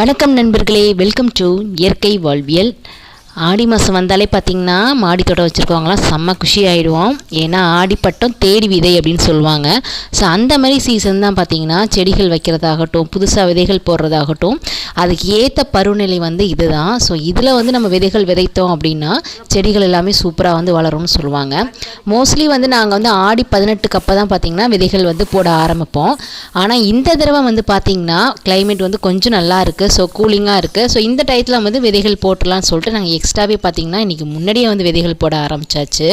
வணக்கம் நண்பர்களே welcome to இயற்கை வாழ்வியல். ஆடி மாதம் வந்தாலே பார்த்திங்கன்னா மாடி தோட்டம் வச்சுருக்கவங்களாம் செம்ம குஷி ஆகிடுவோம் ஏன்னா ஆடிப்பட்டம் தேடி விதை அப்படின்னு சொல்லுவாங்க. ஸோ அந்த மாதிரி சீசன் தான் பார்த்திங்கன்னா செடிகள் வைக்கிறதாகட்டும் புதுசாக விதைகள் போடுறதாகட்டும் அதுக்கு ஏற்ற பருவநிலை வந்து இதுதான். ஸோ இதில் வந்து நம்ம விதைகள் விதைத்தோம் அப்படின்னா செடிகள் எல்லாமே சூப்பராக வந்து வளரும்னு சொல்லுவாங்க. மோஸ்ட்லி வந்து நாங்கள் வந்து ஆடி பதினெட்டுக்கு அப்போ தான் பார்த்திங்கன்னா விதைகள் வந்து போட ஆரம்பிப்போம். ஆனால் இந்த தடவை வந்து பார்த்திங்கன்னா கிளைமேட் வந்து கொஞ்சம் நல்லா இருக்குது ஸோ கூலிங்காக இருக்குது ஸோ இந்த டயத்தில் வந்து விதைகள் போட்டுடலாம்னு சொல்லிட்டு நாங்கள் நெக்ஸ்ட்டாகவே பார்த்திங்கன்னா இன்றைக்கி முன்னாடியே வந்து விதைகள் போட ஆரம்பிச்சாச்சு.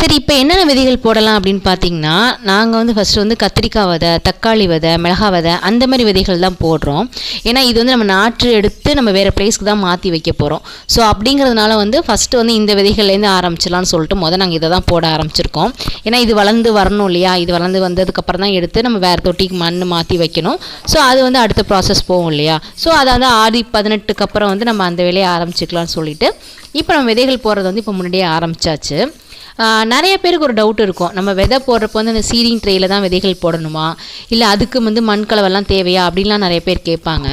சரி இப்போ என்னென்ன விதைகள் போடலாம் அப்படின்னு பார்த்தீங்கன்னா நாங்கள் வந்து ஃபஸ்ட்டு வந்து கத்திரிக்காய் விதை தக்காளி விதை மிளகா விதை அந்த மாதிரி விதைகள் தான் போடுறோம். ஏன்னா இது வந்து நம்ம நாற்று எடுத்து நம்ம வேறு பிளேஸ்க்கு தான் மாற்றி வைக்க போகிறோம் ஸோ அப்படிங்கிறதுனால வந்து ஃபஸ்ட்டு வந்து இந்த விதைகள்லேருந்து ஆரம்பிச்சிடலாம்னு சொல்லிட்டு முதல் நாங்கள் இதை தான் போட ஆரம்பிச்சிருக்கோம். ஏன்னா இது வளர்ந்து வரணும் இல்லையா? இது வளர்ந்து வந்ததுக்கப்புறம் தான் எடுத்து நம்ம வேறு தொட்டிக்கு மண் மாற்றி வைக்கணும். ஸோ அது வந்து அடுத்த ப்ராசஸ் போகும் இல்லையா? ஸோ அதை வந்து ஆடி பதினெட்டுக்கு அப்புறம் வந்து நம்ம அந்த வேலையை ஆரம்பிச்சிக்கலாம்னு சொல்லிட்டு இப்போ நம்ம விதைகள் போடுறது வந்து இப்போ முன்னாடியே ஆரம்பித்தாச்சு நிறைய பேருக்கு ஒரு டவுட் இருக்கும். நம்ம விதை போடுறப்போ வந்து அந்த சீரிங் ட்ரேயில் தான் விதைகள் போடணுமா? இல்லை அதுக்கு வந்து மண் கலவெல்லாம் தேவையா? அப்படின்லாம் நிறைய பேர் கேட்பாங்க.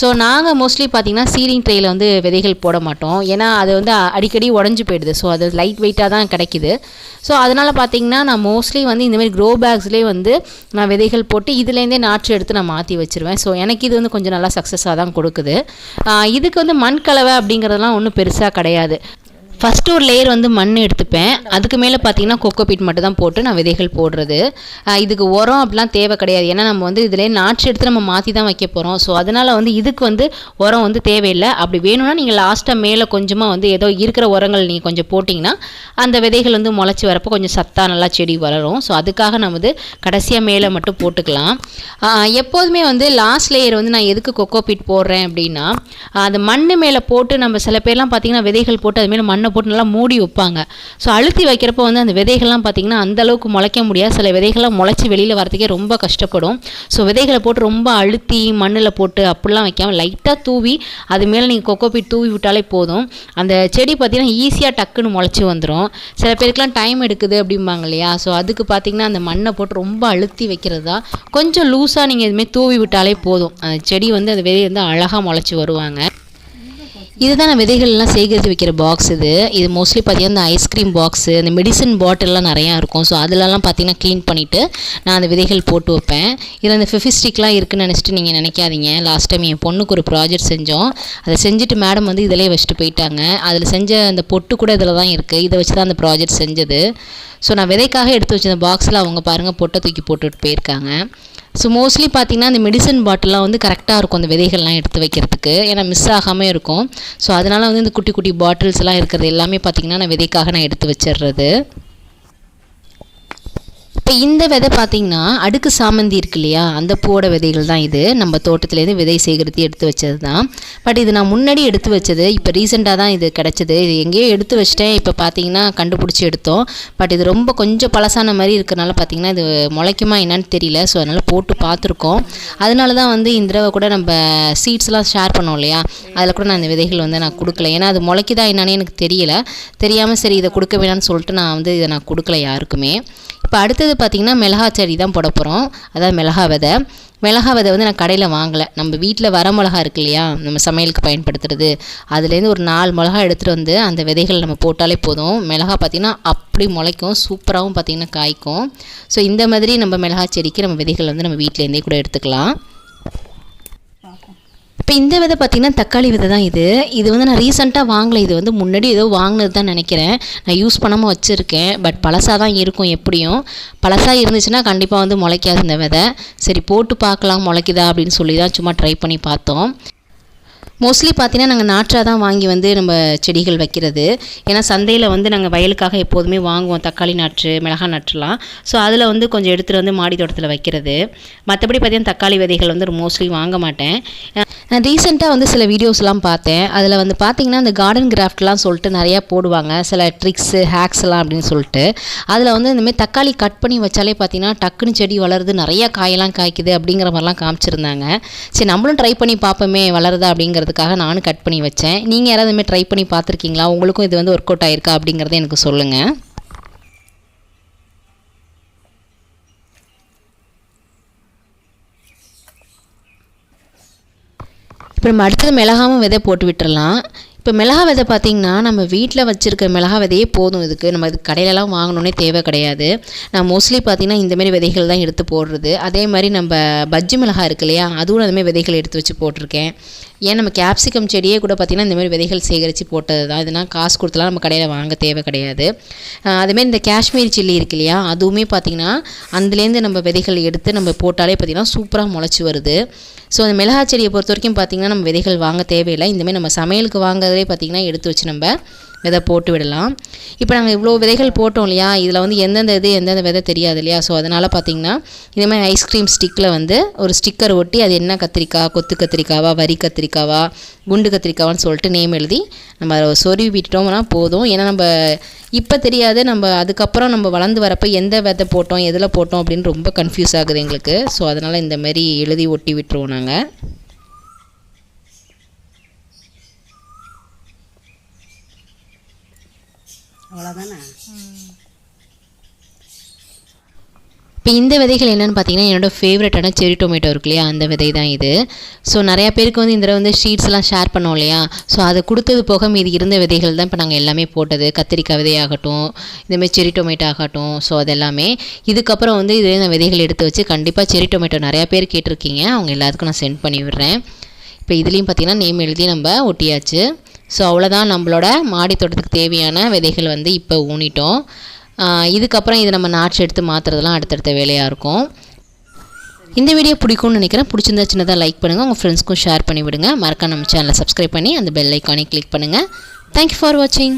ஸோ நாங்கள் மோஸ்ட்லி பார்த்திங்கன்னா சீரிங் ட்ரேயில் வந்து விதைகள் போட மாட்டோம். ஏன்னா அது வந்து அடிக்கடி உடஞ்சி போயிடுது. ஸோ அது லைட் வெயிட்டாக தான் கிடைக்குது. ஸோ அதனால் பார்த்தீங்கன்னா நான் மோஸ்ட்லி வந்து இந்த மாதிரி க்ரோ பேக்ஸ்லேயே வந்து நான் விதைகள் போட்டு இதுலேருந்தே நாற்று எடுத்து நான் மாற்றி வச்சுருவேன். ஸோ எனக்கு இது வந்து கொஞ்சம் நல்லா சக்ஸஸாக தான் கொடுக்குது. இதுக்கு வந்து மண் கலவை அப்படிங்கிறதெல்லாம் ஒன்றும் பெருசாக கிடையாது. ஃபஸ்ட்டு ஒரு லேயர் வந்து மண் எடுத்துப்பேன். அதுக்கு மேலே பார்த்தீங்கன்னா கொக்கோ பீட் மட்டும் தான் போட்டு நான் விதைகள் போடுறது. இதுக்கு உரம் அப்படிலாம் தேவை கிடையாது. ஏன்னா நம்ம வந்து இதில் நாற்று எடுத்து நம்ம மாற்றி தான் வைக்க போகிறோம் ஸோ அதனால் வந்து இதுக்கு வந்து உரம் வந்து தேவையில்லை. அப்படி வேணும்னா நீங்கள் லாஸ்ட்டாக மேலே கொஞ்சமாக வந்து ஏதோ இருக்கிற உரங்கள் நீங்கள் கொஞ்சம் போட்டிங்கன்னா அந்த விதைகள் வந்து முளைச்சி வரப்போ கொஞ்சம் சத்தாக நல்லா செடி வளரும். ஸோ அதுக்காக நம்ம வந்து கடைசியாக மேலே மட்டும் போட்டுக்கலாம். எப்போதுமே வந்து லாஸ்ட் லேயர் வந்து நான் எதுக்கு கொக்கோ பீட் போடுறேன் அப்படின்னா அந்த மண் மேலே போட்டு நம்ம சில பேர்லாம் பார்த்தீங்கன்னா விதைகள் போட்டு அது மேலே மண் மண்ணை போட்டு நல்லா மூடி வைப்பாங்க. ஸோ அழுத்தி வைக்கிறப்போ வந்து அந்த விதைகள்லாம் பார்த்திங்கன்னா அந்த அளவுக்கு முளைக்க முடியாது. சில விதைகள்லாம் முளைச்சி வெளியில் வரதுக்கே ரொம்ப கஷ்டப்படும். ஸோ விதைகளை போட்டு ரொம்ப அழுத்தி மண்ணில் போட்டு அப்படிலாம் வைக்காமல் லைட்டாக தூவி அது மேலே நீங்கள் கொக்கோபீட் தூவி விட்டாலே போதும். அந்த செடி பார்த்தீங்கன்னா ஈஸியாக டக்குன்னு முளைச்சி வந்துடும் சில பேருக்குலாம் டைம் எடுக்குது அப்படிம்பாங்க இல்லையா? ஸோ அதுக்கு பார்த்தீங்கன்னா அந்த மண்ணை போட்டு ரொம்ப அழுத்தி வைக்கிறது தான். கொஞ்சம் லூஸாக நீங்கள் எதுவுமே தூவி விட்டாலே போதும். அந்த செடி வந்து அந்த விதை வந்து அழகாக முளைச்சி வருவாங்க. இதுதான் நான் விதைகள்லாம் சேகரித்து வைக்கிற பாக்ஸ் இது. இது மோஸ்ட்லி பார்த்தீங்கன்னா இந்த ஐஸ்கிரீம் பாக்ஸு இந்த மெடிசன் பாட்டில்லாம் நிறையா இருக்கும். ஸோ அதிலலாம் பார்த்தீங்கன்னா க்ளீன் பண்ணிவிட்டு நான் அந்த விதைகள் போட்டு வைப்பேன். இதில் அந்த ஃபிஃபிஸ்டிக்லாம் இருக்குன்னு நினச்சிட்டு நீங்கள் நினைக்காதீங்க. லாஸ்ட் டைம் என் பொண்ணுக்கு ஒரு ப்ராஜெக்ட் செஞ்சோம். அதை செஞ்சுட்டு மேடம் வந்து இதிலே வச்சுட்டு போயிட்டாங்க. அதில் செஞ்ச அந்த பொட்டு கூட இதில் தான் இருக்குது இதை வச்சு தான் அந்த ப்ராஜெக்ட் செஞ்சது. ஸோ நான் விதைக்காக எடுத்து வச்சிருந்த பாக்ஸில் அவங்க பாருங்கள் பொட்டை தூக்கி போட்டுட்டு போயிருக்காங்க. ஸோ மோஸ்ட்லி பார்த்தீங்கன்னா அந்த மெடிசன் பாட்டிலாம் வந்து கரெக்டாக இருக்கும் அந்த விதைகள்லாம் எடுத்து வைக்கிறதுக்கு. ஏன்னா மிஸ் ஆகாமல் இருக்கும். ஸோ அதனால் வந்து இந்த குட்டி குட்டி பாட்டில்ஸ்லாம் இருக்கிறது எல்லாமே பார்த்தீங்கன்னா நான் விதைக்காக நான் எடுத்து வச்சிடுறது இப்போ இந்த விதை பார்த்திங்கன்னா அடுக்கு சாமந்தி இருக்கு இல்லையா அந்த பூவோட விதைகள் தான் இது. நம்ம தோட்டத்துலேருந்து விதை சேகரித்து எடுத்து வச்சது தான். பட் இது நான் முன்னாடி எடுத்து வச்சது இப்போ ரீசெண்டாக தான் இது கிடச்சிது. இது எங்கேயோ எடுத்து வச்சிட்டேன். இப்போ பார்த்தீங்கன்னா கண்டுபிடிச்சி எடுத்தோம். பட் இது ரொம்ப கொஞ்சம் பழசான மாதிரி இருக்கிறனால பார்த்தீங்கன்னா இது முளைக்குமா என்னன்னு தெரியல. ஸோ அதனால் போட்டு பார்த்துருக்கோம் அதனால தான் வந்து இந்த தடவை கூட நம்ம சீட்ஸ்லாம் ஷேர் பண்ணோம் இல்லையா? அதில் கூட நான் இந்த விதைகள் வந்து நான் கொடுக்கல. ஏன்னா அது முளைக்குதா என்னன்னு எனக்கு தெரியல. தெரியாமல் சரி இதை கொடுக்க வேணாம்னு சொல்லிட்டு நான் வந்து இதை நான் கொடுக்கல யாருக்குமே. இப்போ அடுத்தது பார்த்திங்கன்னா மிளகா செடி தான் போட போகிறோம் அதாவது மிளகா விதை. மிளகா விதை வந்து நான் கடையில் வாங்கலை. நம்ம வீட்டில் வர மிளகா இருக்கு இல்லையா? நம்ம சமையலுக்கு பயன்படுத்துறது. அதுலேருந்து ஒரு நாலு மிளகா எடுத்துகிட்டு வந்து அந்த விதைகள் நம்ம போட்டாலே போதும். மிளகா பார்த்திங்கன்னா அப்படி முளைக்கும். சூப்பராகவும் பார்த்திங்கன்னா காய்க்கும். ஸோ இந்த மாதிரி நம்ம மிளகா செடிக்கு நம்ம விதைகள் வந்து நம்ம வீட்டிலேருந்தே கூட எடுத்துக்கலாம். இப்போ இந்த விதை பார்த்திங்கன்னா தக்காளி விதை தான் இது. இது வந்து நான் ரீசெண்டாக வாங்கலை. இது வந்து முன்னாடி ஏதோ வாங்கினது தான் நினைக்கிறேன். நான் யூஸ் பண்ணாமல் வச்சுருக்கேன். பட் பழசாக தான் இருக்கும் எப்படியும். பழசாக இருந்துச்சுன்னா கண்டிப்பாக வந்து முளைக்காது இந்த விதை. சரி போட்டு பார்க்கலாம் முளைக்குதா அப்படின்னு சொல்லி தான் சும்மா ட்ரை பண்ணி பார்த்தோம். மோஸ்ட்லி பார்த்தீங்கன்னா நாங்கள் நாற்றாக தான் வாங்கி வந்து நம்ம செடிகள் வைக்கிறது. ஏன்னா சந்தையில் வந்து நாங்கள் வயலுக்காக எப்போதுமே வாங்குவோம் தக்காளி நாற்று மிளகாய் நாற்றுலாம். ஸோ அதில் வந்து கொஞ்சம் எடுத்துகிட்டு வந்து மாடி தோட்டத்தில் வைக்கிறது. மற்றபடி பார்த்தீங்கன்னா தக்காளி விதைகள் வந்து மோஸ்ட்லி வாங்க மாட்டேன். நான் ரீசெண்டாக வந்து சில வீடியோஸ்லாம் பார்த்தேன். அதில் வந்து பார்த்தீங்கன்னா அந்த கார்டன் கிராஃப்ட்லாம் சொல்லிட்டு நிறையா போடுவாங்க. சில ட்ரிக்ஸு ஹேக்ஸ்லாம் அப்படின்னு சொல்லிட்டு. அதில் வந்து இந்தமாதிரி தக்காளி கட் பண்ணி வச்சாலே பார்த்தீங்கன்னா டக்குன்னு செடி வளருது. நிறையா காயெல்லாம் காய்க்குது அப்படிங்கிற மாதிரிலாம் காமிச்சிருந்தாங்க. சரி நம்மளும் ட்ரை பண்ணி பார்ப்போமே வளருதா அப்படிங்கிறதுக்காக நானும் கட் பண்ணி வச்சேன். நீங்கள் யாராவது இதுமாதிரி ட்ரை பண்ணி பார்த்துருக்கீங்களா? உங்களுக்கும் இது வந்து ஒர்க் அவுட் ஆயிருக்கா அப்படிங்கிறத எனக்கு சொல்லுங்கள் இப்போ நம்ம அடுத்தது மிளகாவும் விதை போட்டு விட்டுறலாம். இப்போ மிளகா விதை பார்த்திங்கன்னா நம்ம வீட்டில் வச்சுருக்க மிளகா விதையே போதும் இதுக்கு. நம்ம இது கடையிலலாம் வாங்கணுன்னே தேவை கிடையாது. நான் மோஸ்ட்லி பார்த்திங்கன்னா இந்தமாரி விதைகள் தான் எடுத்து போடுறது. அதே மாதிரி நம்ம பஜ்ஜி மிளகா இருக்கு இல்லையா? அதுவும் அதுமாதிரி விதைகள் எடுத்து வச்சு போட்டிருக்கேன். ஏன் நம்ம கேப்சிகம் செடியே கூட பார்த்திங்கன்னா இந்தமாரி விதைகள் சேகரித்து போட்டது தான். இதெல்லாம் காசு கொடுத்துலாம் நம்ம கடையில் வாங்க தேவை கிடையாது. அதுமாரி இந்த காஷ்மீர் சில்லி இருக்கு இல்லையா? அதுவுமே பார்த்திங்கன்னா அதுலேருந்து நம்ம விதைகள் எடுத்து நம்ம போட்டாலே பார்த்திங்கன்னா சூப்பராக முளைச்சி வருது. ஸோ அந்த மிளகா செடியை பொறுத்த வரைக்கும் பார்த்திங்கன்னா நம்ம விதைகள் வாங்க தேவையில்லை. இந்தமாதிரி நம்ம சமையலுக்கு வாங்குறதே பார்த்திங்கன்னா எடுத்து வச்சு நம்ம விதை போட்டு விடலாம். இப்போ நாங்கள் இவ்வளோ விதைகள் போட்டோம் இல்லையா? இதில் வந்து எந்தெந்த இது எந்தெந்த விதை தெரியாது இல்லையா? ஸோ அதனால் பார்த்திங்கன்னா இதேமாதிரி ஐஸ்கிரீம் ஸ்டிக்கில் வந்து ஒரு ஸ்டிக்கர் ஒட்டி அது என்ன கத்திரிக்காய் கொத்து கத்திரிக்காவா வரி கத்திரிக்காவா குண்டு கத்திரிக்காவான்னு சொல்லிட்டு நேம் எழுதி நம்ம அதை சொருவி விட்டுட்டோம்னா போதும். ஏன்னா நம்ம இப்போ தெரியாது. நம்ம அதுக்கப்புறம் நம்ம வளர்ந்து வரப்போ எந்த விதை போட்டோம் எதில் போட்டோம் அப்படின்னு ரொம்ப கன்ஃபியூஸ் ஆகுது எங்களுக்கு. ஸோ அதனால் இந்தமாரி எழுதி ஒட்டி விட்டுருவோம் நாங்கள் அவ்வளோதானே இப்போ இந்த விதைகள் என்னென்னு பார்த்தீங்கன்னா என்னோடய ஃபேவரட்டான செரி டொமேட்டோ இருக்கு இல்லையா அந்த விதை தான் இது. ஸோ நிறையா பேருக்கு வந்து இந்த வந்து ஷீட்ஸ்லாம் ஷேர் பண்ணோம் இல்லையா? ஸோ அதை கொடுத்தது போக மீதி இருந்த விதைகள் தான் இப்போ நாங்கள் எல்லாமே போட்டது. கத்திரிக்காய் விதையாகட்டும் இந்தமாதிரி செரி டொமேட்டோ ஆகட்டும் ஸோ அது எல்லாமே இதுக்கப்புறம் வந்து இதே நான் விதைகள் எடுத்து வச்சு கண்டிப்பாக செரி டொமேட்டோ நிறையா பேர் கேட்டிருக்கீங்க. அவங்க எல்லாத்துக்கும் நான் சென்ட் பண்ணி விடுறேன். இப்போ இதுலேயும் பார்த்தீங்கன்னா நேம் எழுதி நம்ம ஒட்டியாச்சு. ஸோ அவ்வளோதான் நம்மளோட மாடி தோட்டத்துக்கு தேவையான விதைகள் வந்து இப்போ ஊனிட்டோம். இதுக்கப்புறம் இதை நம்ம நாட்ஸ் எடுத்து மாற்றுறதுலாம் அடுத்தடுத்த வேலையாக இருக்கும். இந்த வீடியோ பிடிக்கும்னு நினைக்கிறேன். பிடிச்சிருந்தா சின்னதாக லைக் பண்ணுங்கள் உங்கள் ஃப்ரெண்ட்ஸ்க்கும் ஷேர் பண்ணி விடுங்க மறக்காம நம்ம சேனலை சப்ஸ்கிரைப் பண்ணி அந்த பெல் ஐக்கானே கிளிக் பண்ணுங்கள் தேங்க்யூ ஃபார் வாட்சிங்